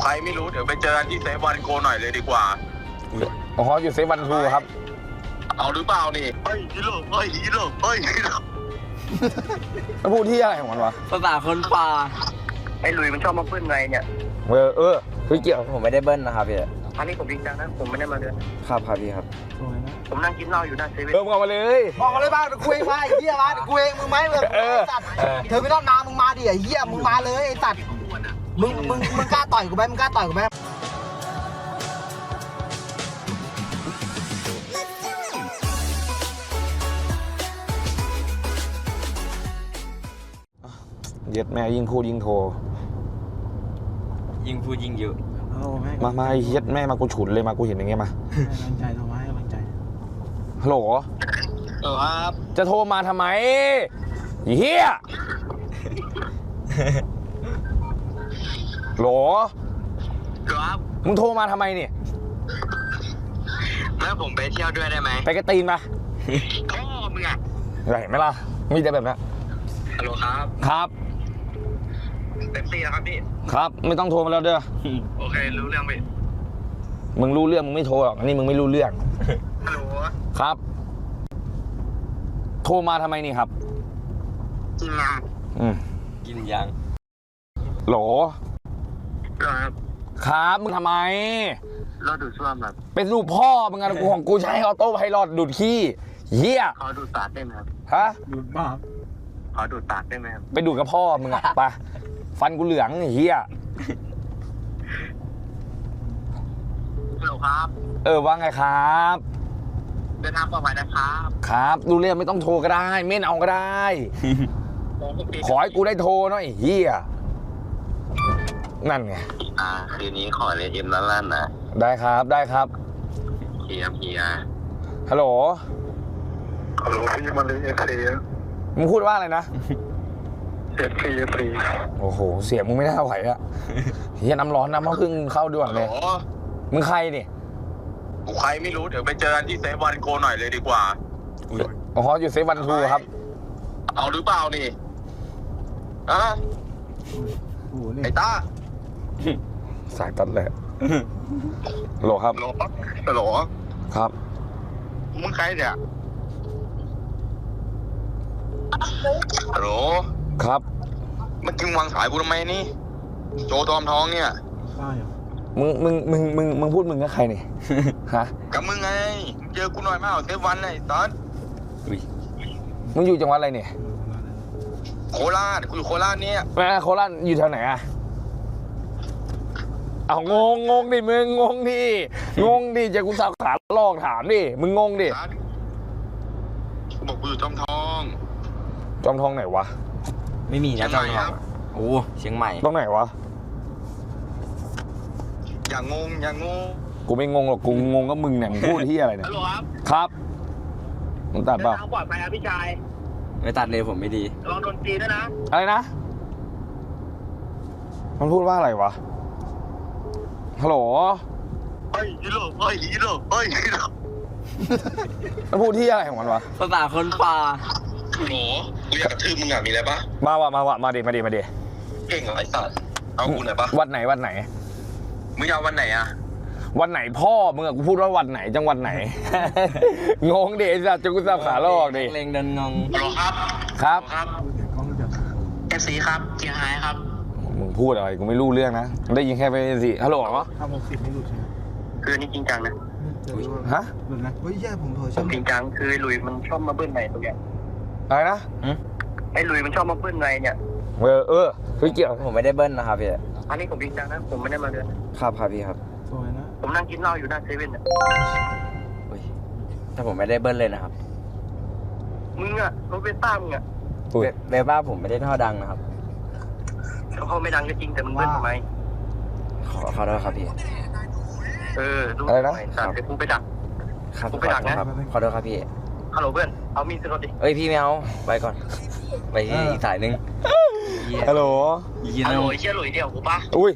ใครไม่รู้เดี๋ยวไปเจอกันที่เซฟวันโกหน่อยเลยดีกว่า อ๋ออยู่เซฟวันทูครับ เอาหรือเปล่านี่เฮ้ยฮีโร่เฮ้ยฮีโร่เฮ้ยฮีโร่แล้วพูดที่อะไรของมันวะ ภาษาคนป่า ไอ้ลุยมันชอบมาเพื่อนไงเนี่ย เออเออเฮ้ยเกี่ยวผมไม่ได้เบิ้ลนะครับพี่อันนี้ผมจริงจังนะ ผมไม่ได้มาเดินครับครับพี่ครับ ผมนั่งกินเหล้าอยู่หน้าเซเว่นเออมึงเอามาเลยบอกมาเลยบ้างเดี๋ยวกูเองมาไอ้เหี้ยมาเดี๋ยวกูเองมึงไหมมึงเออไสัตว์เธอไม่ต้องมามึงมาดิไอ้เหี้ยมึงมาเลยไอ้สัตว์ มึงมึงมึงกล้าต่อยกูไหมมึงกล้าต่อยกูไหมเย็ดแม่ยิ่งพูดยิ่งโทร ยิงพูดยิงอยู่มามาไอ้เย็ดแม่มากูฉุนเลยมากูเห็นอย่างเงี้ยมากำลังใจเราไว้กำลังใจ ฮัลโหล เออครับจะโทรมาทำไมเฮีย โหลครับมึงโทรมาทำไมเนี่ยแล้วผมไปเที่ยวด้วยได้ไหมไปกระตีนมาพ่อมึงอะเห็นไหมล่ะมีแต่แบบนั้นฮัลโหลครับ ครับ เต็มที่แล้วครับพี่ ครับ ไม่ต้องโทรมาแล้วเด้อโอเค รู้เรื่องพี่มึงรู้เรื่องมึงไม่โทรหรอกอันนี้มึงไม่รู้เรื่องฮัลโหลครับ โทรมาทำไมนี่ครับจริงอะอืมกินยังโหล ครับครับมึงทำไม รถดูดซ่วมแบบเป็นลูกพ่อมึงอะกูของกูใช้ออโต้ไพลอตดูดขี้เฮียขอดูดปากได้ไหมครับฮะดูดบ้าขอดูดปากได้ไหมครับไปดูดกับพ่อมึงอะไปฟันกูเหลืองไอ้เฮียฮัลโหลครับ เออว่าไงครับ เดินทางปลอดภัยนะครับ ครับดูเรื่องไม่ต้องโทรก็ได้ เม่นเอาก็ได้ ขอให้กูได้โทรหน่อยไอ้เฮีย นั่นไง อ่า คืนนี้ขอเลนเอ็มลั่นๆนะได้ครับได้ครับ เฮียเฮียฮัลโหล ฮัลโหลพี่มาเลยเอฟซีมึงพูดว่าอะไรนะ เอฟซีเอฟซีโอ้โห เสียงมึงไม่น่าไหวอะเฮียน้ำร้อนน้ำมะพึ่งเข้าด่วนฮัลโหเลลย มึงใครนี่กูใครไม่รู้ เดี๋ยวไปเจอกันที่เซฟวันโกหน่อยเลยดีกว่า อ๋ออยู่เซฟวันทูครับ เอาหรือเปล่านี่อะไอ้ต้า สายตัดเลยฮัลโหลครับฮัลโหลฮัลโหลครับ มึงใครเนี่ยฮัลโหลครับเมื่อกี้มึงวางสายกูทำไมนี่ โจตอมท้องเนี่ย มึง มึง มึง มึง มึงพูดมึงกับใครนี่ ฮะ กับมึงไงมึงเจอกูหน่อยมาเอาเซฟวันเลยตอนอุ้ยมึงอยู่จังหวัดอะไรเนี่ย โคราชกูอยู่โคราชเนี่ยแม่โคราชอยู่แถวไหนอะ เอางงงงดิมึงงงดิงงดิจะกูสับขาลอกถามดิมึงงงดิตอนกูบอกกูอยู่จอมทองจอมทองไหนวะไม่มีนะจอมทองโอ้เชียงใหม่ตรงไหนวะอย่างงงอย่างงงกูไม่งงหรอกกูงงก็มึงเนี่ยมึงพูดที่อะไรเนี่ยฮัลโหลครับครับมึงตัดเดินเปล่าทางปลอดภัยครับพี่ชายไม่ตัดเลยผมไม่ดีระวังโดนตีด้วยนะอะไรนะมันพูดว่าอะไรวะ ฮัลโหลเฮ้ยฮีโร่เฮ้ยฮีโร่เฮ้ยฮีโร่มันพูดที่อะไรของมันวะภาษาคนป่าฮัลโหลกูอยากกระทืบมึงอะมีอะไรปะมาวะมาวะมาดิมาดิมาดิเก่งเหรอไอ้สัตว์เอากูหน่อยปะวัดไหนวัดไหนมึงจะเอาวันไหนอะวันไหนพ่อมึงอะกูพูดว่าวันไหนจังหวัดไหน งงดิไอ้สัตว์จะกูสับขาลอกดิเลงเดินงงฮัลโหลครับครับครับเอฟซีครับเกียร์ไฮครับมึง พูดอะไรกูไม่รู้เรื่องนะ ได้ยินแค่ไปสิฮัลโหลทำหกสิบไม่หลุดใช่ไหมคืออันนี้จริงจังนะฮะหลุดนะเฮ้ยแย่ผมโทรผใช่มไหมจริงจังคือไอ้หลุยมันชอบมาเบิ้ลในตัวเนี้ยอะไรนะไอ้หลุยมันชอบมาเบิ้ลในเนี่ย เออเออเฮ้ยเกี่ยวผมไม่ได้เบิ้ลนะครับพี่อันนี้ผมจริงจังนะผมไม่ได้มาเดินครับครับพี่ครับสวยนะผมนั่งกินเหล้าอยู่หน้าเซเว่นเนี่ยอุ้ยแต่ผมไม่ได้เบิ้ลเลยนะครับมึงอะรถเวสต้ามึงอะอุ้ยเวเวบ้าผมไม่ได้ท่อดังนะครับ เขาไม่ดังก็จริงแต่มึงเบิ้ลทำไม ขอขอโทษครับพี่ เออดูอะไรนะหยสัตว์เดี๋ยวกูไปดัก ครับผมขไปอดักโทษนะ ครับขอโทษครับพี่ ฮัลโหลเพื่อนเอามีดขึ้นรถดิเอ้ยพี่ไม่เอาไปก่อน ไปที่อีกสายหนึ่งเหี้ยฮัลโหล เหี้ยฮัลนะโหลไอ้เชี่ยหลุยเดียวกูปะอุ้ย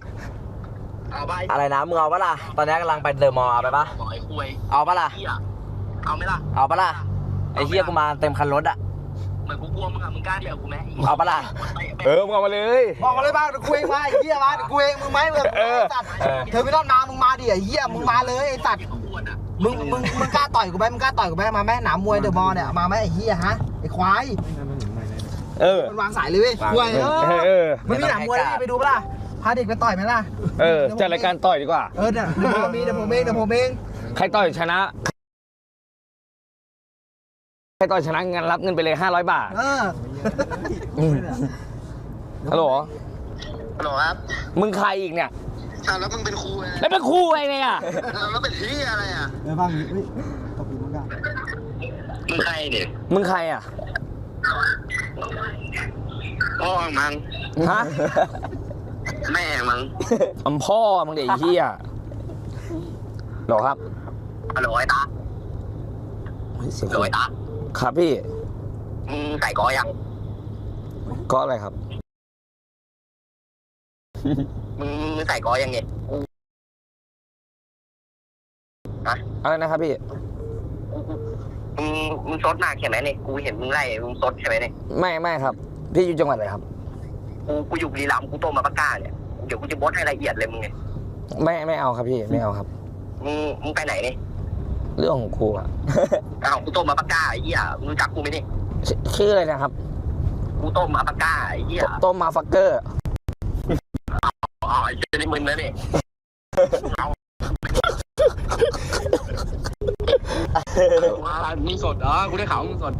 เอาไปอะไรนะมึงเอาปะล่ะ ตอนนี้กำลังไปเดอะมอลล์เอาไปปะบอกไอ้คุยเอาปะล่ะเฮียเอาไหมล่ะ เอาปะล่ะ ไอ้เฮียกูมาเต็มคันรถอะ เหมือนกูกลัวมึงอะมึงกล้าเดียวกูไหมเอาปะล่ะ เออมึงเอามาเลย บอกมาเลยบ้างเดี๋ยวกูเองมาไอ้เหี้ยมาเดี๋ยวกูเองมึงไหมมึงเออ ไอ้สัตว์เธอไม่ต้องมามึงมาดิไอ้เหี้ยมึงมาเลยไอ้สัตว์มึงมึงมึงกล้าต่อยกูไหมมึงกล้าต่อยกูไหมมาไหมหนามมวยเดอะมอลล์เนี่ยมาไหมไอ้เหี้ยฮะไอ้ควายเออมันวางสายเลยเว้ยควายเอเอออเออมันมีหนามมวยแล้วนี่ไปดูปะล่ะพาเด็กไปต่อยไหมล่ะเออจัดรายการต่อยดีกว่า เออเนี่ยเดี๋ยวผมมีเดี๋ยวผมเองเดี๋ยวผมเองใครต่อยชนะ ใครต่อยชนะเงินรับเงินไปเลยห้าร้อยบาท เออฮัลโหล ฮัลโหลครับมึงใครอีกเนี่ย อ้าวแล้วมึงเป็นครูไงแล้วเป็นครู่ไงเนี่ยแล้วเป็นที่อะไรอะเออบ้างนี้เฮ้ยตบปีมึงกันมึงใครเนี่ยมึงใครอะ พ่อมังฮะ แม่มังอำพ่อมึงเด็กเฮียหรอครับฮัลโหลไอ้ตาเฮ้ยเสียงฮัลโหลไอ้ตา ครับพี่มึงใส่กอยังก็อะไรครับ มึงมึงใส่กอยังเนี่ยกูอะไรนะครับพี่ มึงมึงซดมากใช่ไหมเนี่ยกูเห็นมึงไล่มึงซดใช่ไหมเนี่ยไม่ไม่ครับ พี่อยู่จังหวัดอะไรครับ กูกูอยู่บุรีรัมย์กูโตมาปากกาเนี่ยเดี๋ยวกูจะบดให้ละเอียดเลยมึงเนี่ยไม่ไม่เอาครับพี่ไม่เอาครับ มึงมึงไปไหนเนี่ย เรื่องของครูอะอ้าวกูโตมาปากกาไอ้เหี้ยมึงรู้จักกูไหมเนี่ยชื่อชื่ออะไรนะครับ กูโตมาปากกาไอ้เหี้ยต้มมาฟักเกอร์ อ๋อไอ้เหี้ยนี่มึงนะเนี่ยเอามึงสดเหรอกูได้ข่าวมึงสด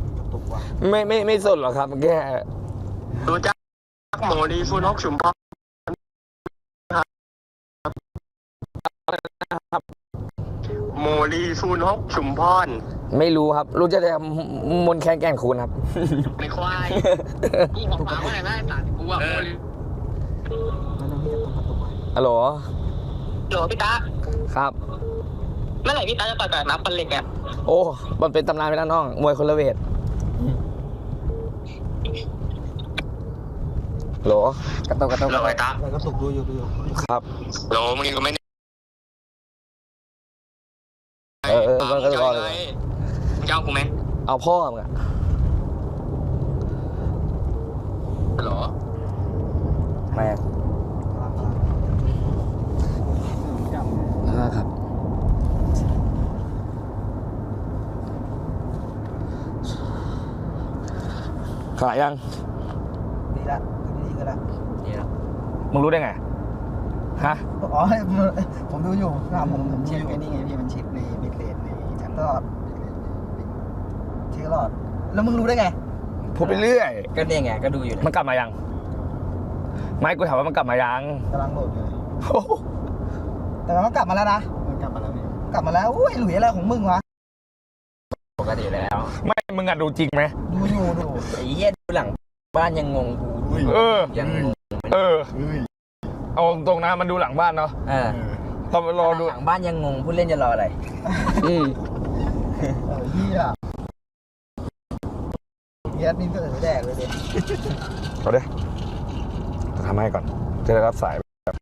ไม่ไม่ไม่สดหรอกครับแค่รู้จักหมอดีฟูนอกชุมพร โมลีฟูนอกชุมพรไม่รู้ครับ รู้จะแต่มนต์แคนแก่นคูณครับในควายกูบอกมาว่าอะไรนะไอ้สัตว์กูว่าโมลีฮัลโหลโหลพี่ตาครับ เมื่อไหร่พี่ตาจะต่อยกับน้ำปันเหล็กอะโอ้มันเป็นตำนานไปแล้วน้อง มวยคนละเวทฮัลโหลกระตุกกระตุกโหลไอ้ตาแล้วก็สุกดูอยู่ดูอยู่ครับ โหลมึงก็ไม่ เออเออมันก็จะรอดเลย มึงจะเอากูไหมเอาพ่อมึงอะฮัลโหลแม่ครับ ขายยัง ดีละดีก็ละ มึงรู้ได้ไง ฮะ อ๋อ ผมดูอยู่ครับผมผมเช็คไอ้นี่ไงพี่มันเช็คในบิตเลนในชั้นตลอดเช็คตลอด แล้วมึงรู้ได้ไงพูดไปเรื่อย ก็เนี่ยไงก็ดูอยู่มันกลับมายัง ไม่กูถามว่ามันกลับมายังกำลังโหลดอยู่โอ้โหแต่มันก็กลับมาแล้วนะ มันกลับมาแล้วพี่กลับมาแล้วอุ้ยหลุยอะไรของมึงวะ ปกติแล้ว ไม่ มึงอะดูจริงไหมดูอยู่ดูไอ้เหี้ยดูหลังบ้านยังงงกูเออยังงงเออ เอาตรงๆนะมันดูหลังบ้านเนาะเออเรารอดูหลังบ้านยังงงพูดเล่นจะรออะไรอืมเออเฮียเฮียนี่ก็เออแดกเลยดิเอาเด้ทำให้ก่อน จะได้รับสายแบบ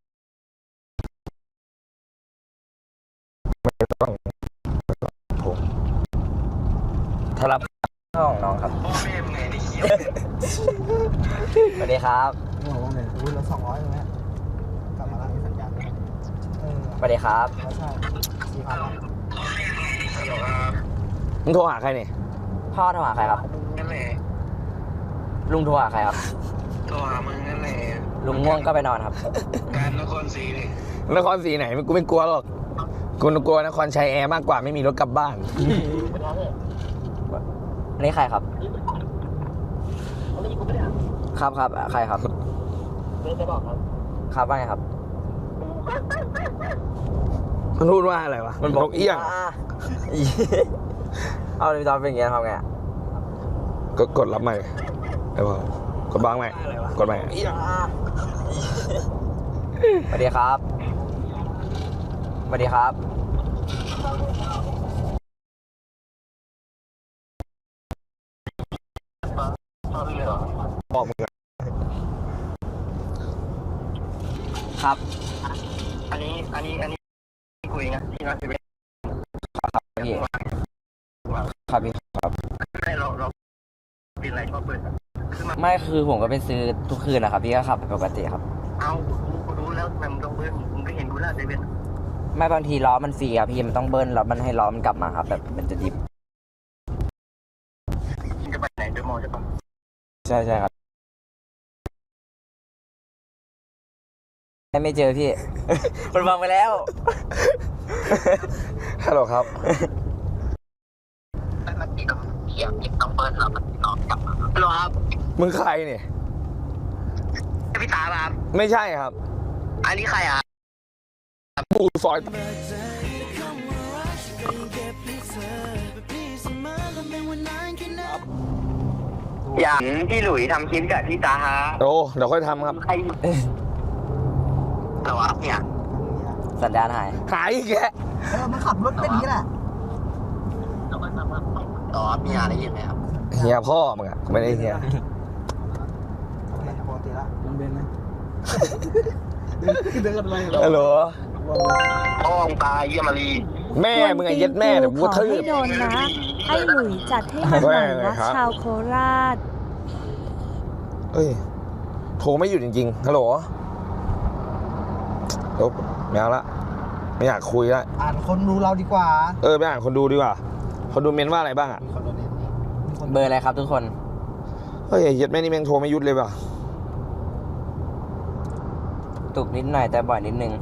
ไม่ต้องโทรถ้ารับห้องน้องครับพ่อแม่มึงไงนี่เหี้ยสวัสดีครับบอกว่าไงอุ้ยเราสองร้อยตรงนี้กลับมาแล้วมีสัญญาณด้วยเออ สวัสดีครับแล้วใช่สี่พันแล้วฮัลโหลครับมึงโทรหาใครนี่พ่อโทรหาใครครับ นั่นแหละลุงโทรหาใครครับ โทรหามึงนั่นแหละลุงง่วงก็ไปนอนครับ การนครศรีนี่นครศรีไหนกูไม่กลัวหรอกกูกลัวนครชัยแอร์มากกว่าไม่มีรถกลับบ้านอันนี้ใครครับ ครับครับใครครับ ครับว่าไงครับ มันพูดว่าอะไรวะมันบอกเอี้ยงอ่าเอาเลยตอนเป็นอย่างเงี้ยทำไงอะก็กดรับใหม่ไอ้พอกดบ้างใหม่กดใหม่เอี้ยงสวัสดีครับสวัสดีครับ บอกมึงอะครับ อันนี้ อันนี้ อันนี้คุยนะที่นัดไปพี่ครับพี่ครับให้เราเราอะไรชอบเปิดคือมันไม่คือผมก็ไปซื้อทุกคืนนะครับพี่ก็ขับไปปกติครับ เอากูกูรู้แล้วทำไมมึงต้องเบิ้ลมึงก็เห็นดูแล้วเซเว่นไม่บางทีล้อมันฟรีครับพี่มันต้องเบิ้ลแล้วมันให้ล้อมันกลับมาครับแบบมันจะดิบมึงจะไปไหนเดอะมอลล์ใช่ปะใช่ใช่ครับ ไม่เจอพี่มันวางไปแล้ว ฮัลโหลครับแล้วมันมีต้องเขียนมีต้องเบิ้ลแล้วมันนอนกลับมาฮัลโหลครับมึงใครเนี่ย พี่ตาครับ ไม่ใช่ครับ อันนี้ใครอะปูซอย อย่างพี่หลุยทำคลิปกับพี่ตาฮะโอ้ เดี๋ยวค่อยทำครับ ใคร แต่ว่าเนี่ยสัญญาณหายหายอีกแกเออมันขับรถเป็นอย่างนี้แหละต่อมีอะไรยังไงครับเฮียพ่อมึงอะไม่ได้เฮียโอเคปกติละฮัลโหลพ่อมึงตายเยี่ยมารีแม่มึงไงเย็ดแม่เดี๋ยวกูขกอระทืให้บโดนนะให้หลุยจัดให้มันหน่อยแม่นะครับชาวโคราชเอ้ยโทรไม่หยุดจริงๆฮัลโหล ลบไม่เอาละไม่อยากคุยละอ่านคนดูเราดีกว่าเออไปอ่านคนดูดีกว่าคนดูเมนว่าอะไรบ้างอะมีคนโดนเนทมีคนเบอร์อะไรครับทุกคน เฮ้ยเย็ดแม่นี่แม่งโทรไม่หยุดเลยว่ะ ตุกนิดหน่อยแต่บ่อยนิดนึง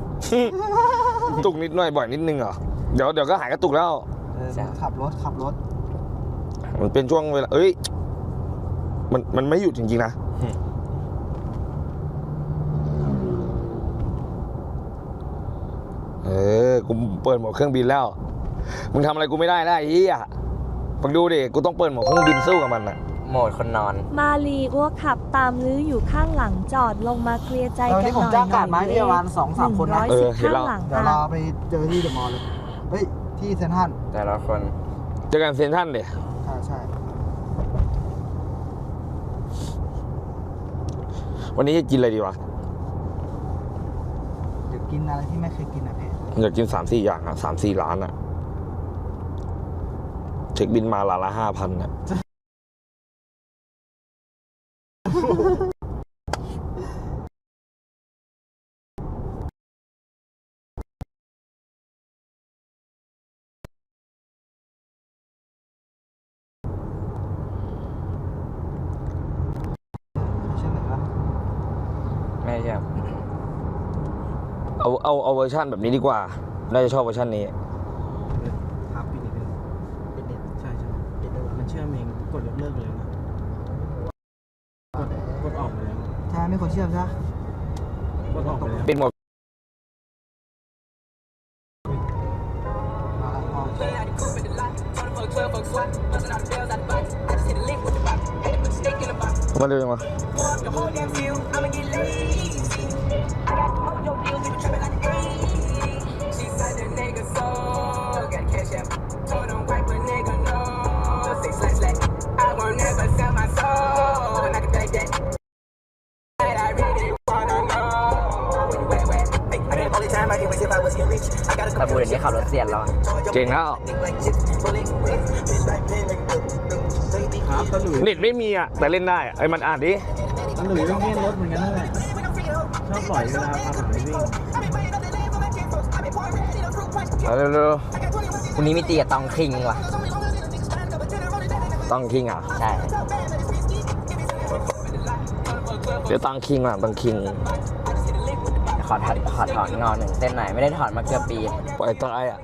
ตุกนิดหน่อยบ่อยนิดนึงเหรอเดี๋ยวเดี๋ยวก็หายกระตุกแล้ว เออมันขับรถขับรถมันเป็นช่วงเวลา เอ้ย มัน มันไม่หยุดจริงๆนะเออ กูเปิดโหมดเครื่องบินแล้ว มึงทำอะไรกูไม่ได้ได้ไอ้เหี้ยมึงดูดิ กูต้องเปิดโหมดเครื่องบินสู้กับมันอะ โหมดคนนอน มาลีอ้วกขับตามลื้ออยู่ข้างหลังจอดลงมาเคลียร์ใจเออกันนี่หผมน่อยจ้างการไม้ที่ประมาณสองสามคนนะหงร้อยเอสิอบเห็นข้างแล้วหลังเดี๋ยวอะเราไปเจอที่เดอะมอลล์เลย เฮ้ย ที่เซนทรัลแต่ละคน เจอกันเซนทรันเดี๋ยใช่ใช่วันนี้จะกินอะไรดีวะ เดี๋ยวกินอะไรที่ไม่เคยกินอะพี่ อยากกินสามสี่อย่างอะสามสี่ร้านอะเช็คบินมาละละห้าพันอะใช่ไหมครับไม่ใช่ครับ เอาเอาเอาเวอร์ชันแบบนี้ดีกว่าน่าจะชอบเวอร์ชันนี้ครับปิดนิดนึงปิดเน็ตใช่ใช่ปิดเลยมันเชื่อมเองกดยกเลิกเลยนะกดกดออกไปแล้วใช่ไม่ควรเชื่อมใช่ไหมกดออกไปแล้วปิดหมดมาละพอมาเร็วยังวะ ตะบูเดี๋ยวนี้ขับรถเสียนแล้วอะเก่งแล้วครับตะหลุยเน็ตไม่มีอะ แต่เล่นได้อะไอ้มันอ่านดิ ตะหลุยวิ่งเล่นรถเหมือนกันนั่นแหละชอบปล่อยเวลาพาหมาไปวิ่งเอาเร็ววันนี้มีตีกับตองคิงว่ะ ๆต้องคิงอะ ใช่ เดี๋ยวตังคิงอะตังคิง ขอถอดขอถอนงอหนึ่งเส้นหน่อยไม่ได้ถอนมาเกือบปี ปล่อยตายอะ